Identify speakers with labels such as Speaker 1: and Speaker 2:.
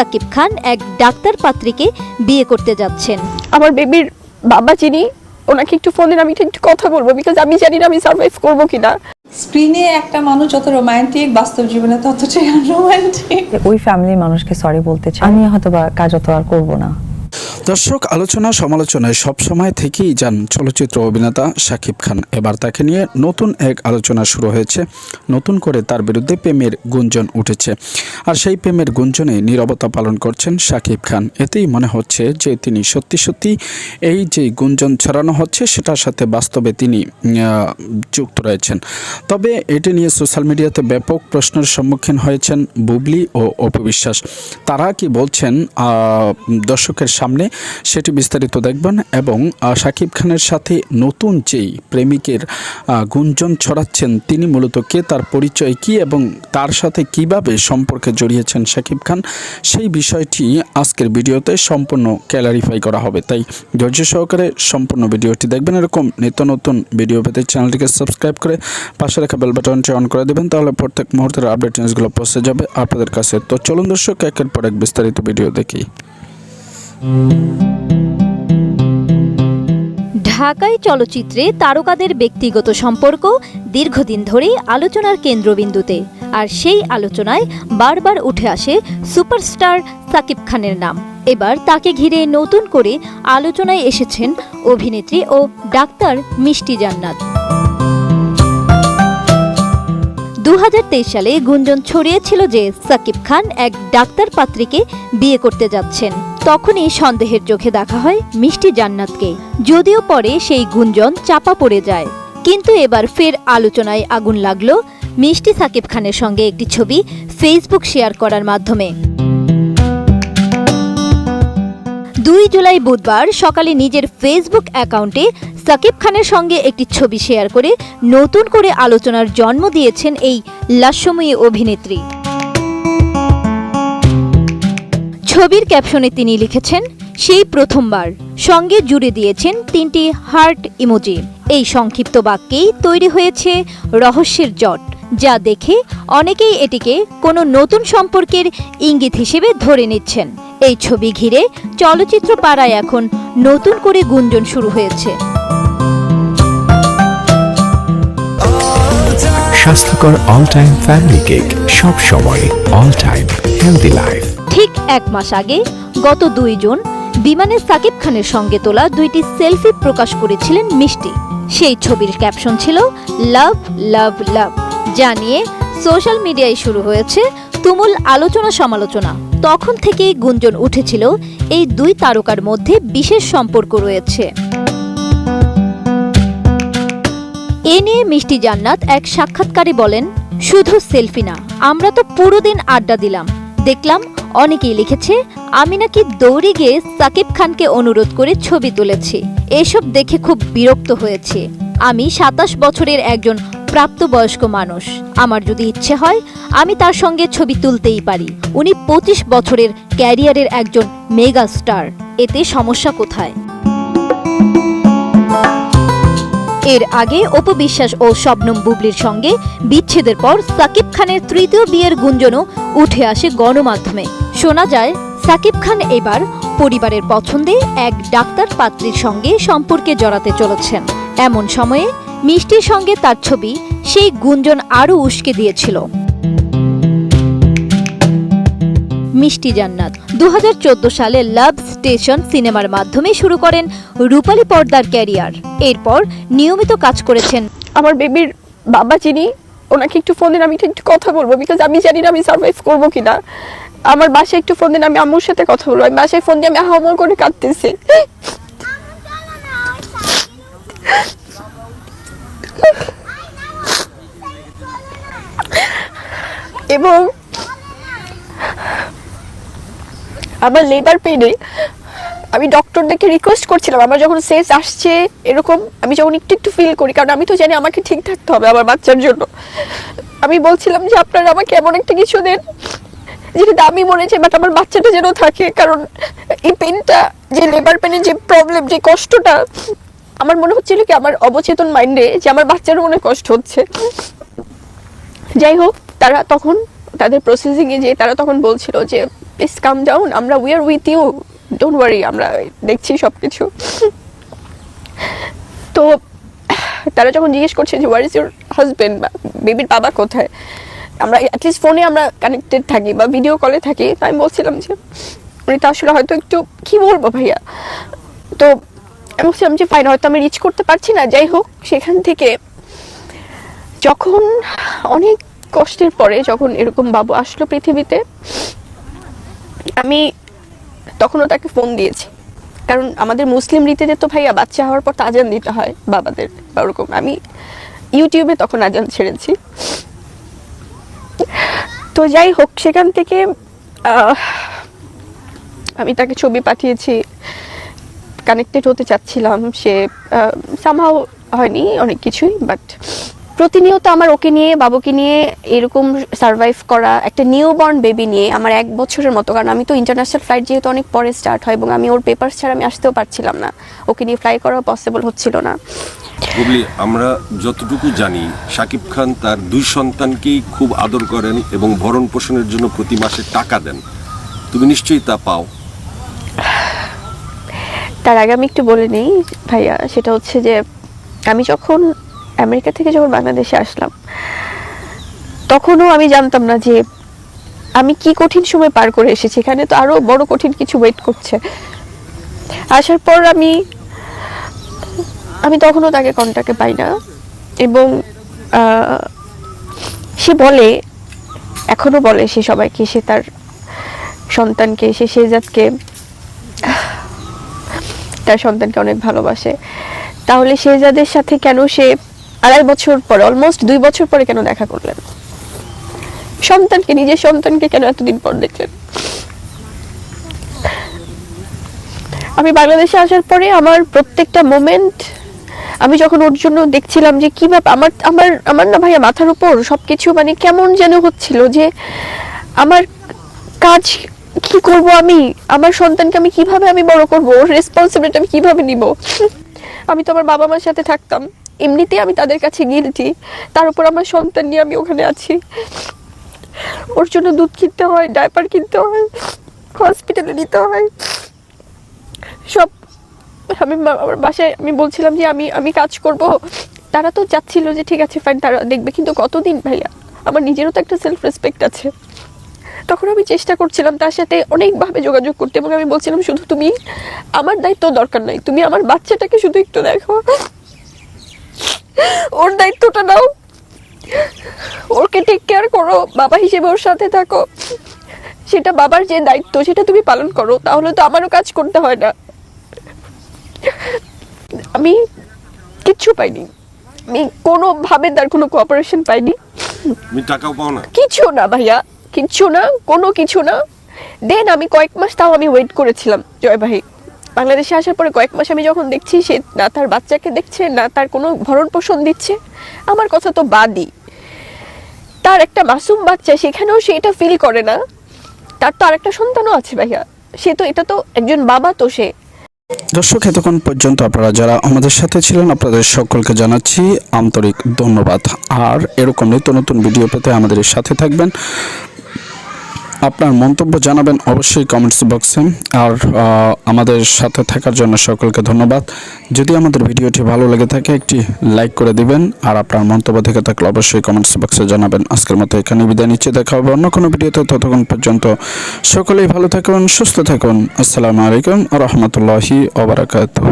Speaker 1: সাকিব খান এক ডাক্তার পাত্রীকে বিয়ে করতে যাচ্ছেন।
Speaker 2: আমার বেবির বাবা যিনি ওনাকে একটু ফোন দিন আমি একটু কথা বলব বিকজ আমি জানি না আমি সার্ভাইভ করব কিনা।
Speaker 3: স্ক্রিনে একটা মানুষ যত রোমান্টিক বাস্তব জীবনে ততটাই আনরোমান্টিক
Speaker 4: ওই ফ্যামিলির মানুষকে সরি বলতে চাই। আমি হয়তো বা কাজ অত আর করব না।
Speaker 5: দর্শক, আলোচনা, সমালোচনায় সবসময় থেকেই যান চলচ্চিত্র অভিনেতা শাকিব খান। এবার তাকে নিয়ে নতুন এক আলোচনা শুরু হয়েছে। নতুন করে তার বিরুদ্ধে প্রেমের গুঞ্জন উঠেছে। আর সেই প্রেমের গুঞ্জনে নীরবতা পালন করছেন শাকিব খান। এতেই মনে হচ্ছে যে তিনি সত্যি সত্যি এই যে গুঞ্জন ছড়ানো হচ্ছে, সেটার সাথে বাস্তবে তিনি যুক্ত রয়েছেন। তবে এটি নিয়ে সোশ্যাল মিডিয়াতে ব্যাপক প্রশ্নের সম্মুখীন হয়েছেন বুবলি ও অপবিশ্বাস তারা কি বলছেন দর্শকের সামনে সেটি বিস্তারিত দেখবেন এবং শাকিব খানের সাথে নতুন যেই প্রেমিকের গুঞ্জন ছড়াচ্ছেন, তিনি মূলত কে, তার পরিচয় কি এবং তার সাথে কীভাবে সম্পর্কে জড়িয়েছেন শাকিব খান, সেই বিষয়টি আজকের ভিডিওতে সম্পূর্ণ ক্যালারিফাই করা হবে। তাই ধৈর্য সহকারে সম্পূর্ণ ভিডিওটি দেখবেন। এরকম নিত্য নতুন ভিডিও পেতে চ্যানেলটিকে সাবস্ক্রাইব করে পাশে রাখা বেল বাটনটি অন করে দেবেন, তাহলে প্রত্যেক মুহূর্তের আপডেট নিউজগুলো পৌঁছে যাবে আপনাদের কাছে। তো চলুন দর্শক, একের পর এক বিস্তারিত ভিডিও দেখি।
Speaker 1: ঢাকাই চলচ্চিত্রে তারকাদের ব্যক্তিগত সম্পর্ক দীর্ঘদিন ধরেই আলোচনার কেন্দ্রবিন্দুতে। আর সেই আলোচনায় বারবার উঠে আসে সুপারস্টার সাকিব খানের নাম। এবার তাকে ঘিরে নতুন করে আলোচনায় এসেছেন অভিনেত্রী ও ডাক্তার মিষ্টি জান্নাত। সালে গুঞ্জন ছড়িয়েছিল যে সাকিব খান এক ডাক্তার পাত্রীকে বিয়ে করতে যাচ্ছেন। তখনই সন্দেহের চোখে দেখা হয় মিষ্টি জান্নাতকে। যদিও পরে সেই গুঞ্জন চাপা পড়ে যায়। কিন্তু এবার ফের আলোচনায় আগুন লাগল মিষ্টি সাকিব খানের সঙ্গে একটি ছবি ফেসবুক শেয়ার করার মাধ্যমে। দুই জুলাই বুধবার সকালে নিজের ফেসবুক অ্যাকাউন্টে সাকিব খানের সঙ্গে একটি ছবি শেয়ার করে নতুন করে আলোচনার জন্ম দিয়েছেন এই লাস্যময়ী অভিনেত্রী। ছবির ক্যাপশনে তিনি লিখেছেন, সেই প্রথমবার। সঙ্গে জুড়ে দিয়েছেন তিনটি হার্ট ইমোজি। এই সংক্ষিপ্ত বাক্যেই তৈরি হয়েছে রহস্যের জট, যা দেখে অনেকেই এটিকে কোনো নতুন সম্পর্কের ইঙ্গিত হিসেবে ধরে নিচ্ছেন। এই ছবি ঘিরে চলচ্চিত্র পাড়ায় এখন নতুন করে গুঞ্জন শুরু হয়েছে।
Speaker 6: স্বাস্থ্যকর অল টাইম ফ্যামিলি কেক সব সময় অল টাইম হেলদি লাইফ
Speaker 1: ঠিক এক মাস আগে গত দুই জুন বিমানে সাকিব খানের সঙ্গে তোলা দুইটি সেলফি প্রকাশ করেছিলেন মিষ্টি। সেই ছবির ক্যাপশন ছিল লাভ লাভ লাভ যা নিয়ে সোশ্যাল মিডিয়ায় শুরু হয়েছে তুমুল আলোচনা সমালোচনা তখন থেকেই গুঞ্জন উঠেছিল, এই দুই তারকার মধ্যে বিশেষ সম্পর্ক রয়েছে। এ নিয়ে মিষ্টি জান্নাত এক সাক্ষাৎকারে বলেন, শুধু সেলফি না, আমরা তো পুরো দিন আড্ডা দিলাম। দেখলাম অনেকেই লিখেছে, আমি নাকি দৌড়ে গিয়ে সাকিব খানকে অনুরোধ করে ছবি তুলেছি। এসব দেখে খুব বিরক্ত হয়েছে। আমি সাতাশ বছরের একজন প্রাপ্তবয়স্ক মানুষ। আমার যদি ইচ্ছে হয়, আমি তার সঙ্গে ছবি তুলতেই পারি। উনি পঁচিশ বছরের ক্যারিয়ারের একজন মেগা স্টার। এতে সমস্যা কোথায়? এর আগে অপবিশ্বাস ও শবনম বুবলির সঙ্গে বিচ্ছেদের পর সাকিব খানের তৃতীয় বিয়ের গুঞ্জনও উঠে আসে গণমাধ্যমে। শোনা যায়, সাকিব খান এবার পরিবারের পছন্দে এক ডাক্তার পাত্রীর সঙ্গে সম্পর্কে জড়াতে চলেছেন। এমন সময়ে মিষ্টির সঙ্গে তার ছবি সেই গুঞ্জন আরও উস্কে দিয়েছিল। মিষ্টি জান্নাত দুহাজার চোদ্দ সালে লাভ স্টেশন সিনেমার মাধ্যমে শুরু করেন রূপালী পর্দার ক্যারিয়ার। এরপর নিয়মিত কাজ করেছেন।
Speaker 2: আমার বেবির বাবা যিনি ওনাকে একটু ফোন দিন আমি একটু কথা বলব বিকজ আমি জানি না আমি সার্ভাইভ করব কিনা। আমার বাসায় একটু ফোন দিন আমি আম্মুর সাথে কথা বলব। আমি বাসায় ফোন দিয়ে আমি হামল করে কাঁদতেছি। এবং আমার লেবার পেনে আমি ডক্টর দেখে রিকোয়েস্ট করছিলাম, আমার যখন সেন্স আসছে এরকম, আমি যখন একটু একটু ফিল করি, কারণ আমি তো জানি আমাকে ঠিক থাকতে হবে আমার বাচ্চার জন্য। আমি বলছিলাম যে, আপনারা আমাকে এমন একটা কিছু দেন যেটা দামি হচ্ছে বাট আমার বাচ্চাটা যেন থাকে। কারণ এই পেনটা যে লেবার পেনের যে প্রবলেম যে কষ্টটা আমার মনে হচ্ছিল কি আমার অবচেতন মাইন্ডে যে আমার বাচ্চারও মনে কষ্ট হচ্ছে। যাই হোক তারা তখন তাদের প্রসেসিংয়ে যে তারা তখন বলছিল যে প্লিজ কাম ডাউন আমরা we are with you don't worry আমরা দেখছি সব কিছু তো তারা যখন জিজ্ঞেস করছে যে ওয়ার ইজ ইউর হাজবেন্ড বা বেবির বাবা কোথায়? আমরা অ্যাটলিস্ট ফোনে আমরা কানেক্টেড থাকি বা ভিডিও কলে থাকি। তো আমি বলছিলাম যে, উনি তো আসলে হয়তো একটু কি বলব ভাইয়া? তো আমি যে ফাইন হয়তো আমি রিচ করতে পারছি না, যাই হোক, সেখান থেকে যখন অনেক কষ্টের পরে যখন এরকম বাবু আসলো পৃথিবীতে, আমি তখনও তাকে ফোন দিয়েছি। কারণ আমাদের মুসলিম রীতিতে তো ভাইয়া বাচ্চা হওয়ার পর তো আজান দিতে হয় বাবাদের বা ওরকম। আমি ইউটিউবে তখন আজান ছেড়েছি। তো যাই হোক, সেখান থেকে আমি তাকে ছবি পাঠিয়েছি। কানেক্টেড হতে চাচ্ছিলাম, সে সামহাও হয়নি অনেক কিছুই বাট প্রতিনিয়ত আমার ওকে নিয়ে, বাবুকে নিয়ে এরকম সার্ভাইভ করা, একটা নিউ বর্ন বেবি নিয়ে আমার এক বছরের মতো, কারণ আমি তো ইন্টারন্যাশনাল ফ্লাইট যেহেতু অনেক পরে স্টার্ট হয়, এবং আমি ওর পেপার ছাড়া আমি আসতেও পারছিলাম না। ওকে নিয়ে ফ্লাই করা পসিবল হচ্ছিল না।
Speaker 7: বুবলি, আমরা যতটুকু জানি শাকিব খান তার দুই সন্তানকেই খুব আদর করেন এবং ভরণ পোষণের জন্য প্রতি মাসে টাকা দেন। তুমি নিশ্চয়ই তা পাও।
Speaker 2: তার আগে আমি একটু বলে নিই, ভাইয়া, সেটা হচ্ছে যে আমি যখন আমেরিকা থেকে যখন বাংলাদেশে আসলাম, তখনও আমি জানতাম না যে আমি কি কঠিন সময় পার করে এসেছি। এখানে তো আরও বড় কঠিন কিছু ওয়েট করছে। আসার পর আমি আমি তখনও তাকে কন্টাক্টে পাই না এবং সে বলে, এখনও বলে সে সবাইকে, সে তার সন্তানকে, সে শেজাদকে তার সন্তানকে অনেক ভালোবাসে। তাহলে শেহজাদের সাথে কেন সে আড়াই বছর পরে অলমোস্ট দুই বছর পরে কেন দেখা করলেন? সন্তানকে, নিজের সন্তানকে কেন এতদিন পর দেখলেন? আমি বাংলাদেশে আসার পরে আমার প্রত্যেকটা মোমেন্ট আমি যখন ওর জন্য দেখছিলাম যে কি ব্যাপার, আমার আমার আমার না ভাইয়া মাথার উপর সবকিছু মানে কেমন যেন হচ্ছিল যে আমার কাজ কি করব আমি? আমার সন্তানকে আমি কীভাবে আমি বড় করব? রেসপন্সিবিলিটি আমি কীভাবে নিব? আমি তো আমার বাবা মার সাথে থাকতাম। এমনিতেই আমি তাদের কাছে গিয়েছি। তার উপর আমার সন্তান নিয়ে আমি ওখানে আছি। ওর জন্য দুধ কিনতে হয় ডাইপার কিনতে হয় হসপিটালে নিতে হয়। সব আমি আমার বাসায় আমি বলছিলাম যে আমি আমি কাজ করব। তারা তো চাচ্ছিল যে ঠিক আছে ফাইন তারা দেখবে। কিন্তু কতদিন ভাইয়া? আমার নিজেরও তো একটা সেলফ রেসপেক্ট আছে। তখন আমি চেষ্টা করছিলাম তার সাথে অনেকভাবে যোগাযোগ করতে এবং আমি বলছিলাম শুধু তুমি আমার দায়িত্ব দরকার নাই তুমি আমার বাচ্চাটাকে শুধু একটু দেখো। ওর দায়িত্বটা নাও। ওকে টেক কেয়ার করো বাবা হিসেবে ওর সাথে থাকো। সেটা বাবার যে দায়িত্ব সেটা তুমি পালন করো তাহলে তো আমারও কাজ করতে হয় না। আমি কিচ্ছু পাইনি। আমি কোনোভাবে তার কোনো কোঅপারেশন পাইনি।
Speaker 7: টাকাও পাও না?
Speaker 2: কিছু না ভাইয়া। কিচ্ছু না, কোনো কিছু না। দেন আমি কয়েক মাস তাও আমি ওয়েট করেছিলাম, জয় ভাই। বাংলাদেশে আসার পরে কয়েক মাস আমি যখন দেখছি সে না তার বাচ্চাকে দেখছে, না তার কোনো ভরণ পোষণ দিচ্ছে, আমার কথা তো বাদই। তার একটা মাসুম বাচ্চা, সেখানেও সে এটা ফিল করে না। তার তো আরেকটা সন্তানও আছে ভাইয়া। সে তো, এটা তো একজন বাবা তো সে।
Speaker 5: দর্শক, এতক্ষণ পর্যন্ত আপনারা যারা আমাদের সাথে ছিলেন, আপনাদের সকলকে জানাচ্ছি আন্তরিক ধন্যবাদ। আর এরকম নিত্য নতুন ভিডিও পেতে আমাদের সাথে থাকবেন। আপনার মন্তব্য জানাবেন অবশ্যই কমেন্টস বক্সে আর আমাদের সাথে থাকার জন্য সকলকে ধন্যবাদ। যদি আমাদের ভিডিওটি ভালো লেগে থাকে, একটি লাইক করে দিবেন। আর আপনার মন্তব্য থেকে থাকলে অবশ্যই কমেন্টস বক্সে জানাবেন। আজকের মতো এখানে বিদায় নিচ্ছে। দেখা হবে অন্য কোনো ভিডিওতে। ততক্ষণ পর্যন্ত সকলেই ভালো থাকুন, সুস্থ থাকুন। আসসালামু আলাইকুম রহমতুল্লাহি ওবরাকাতুহ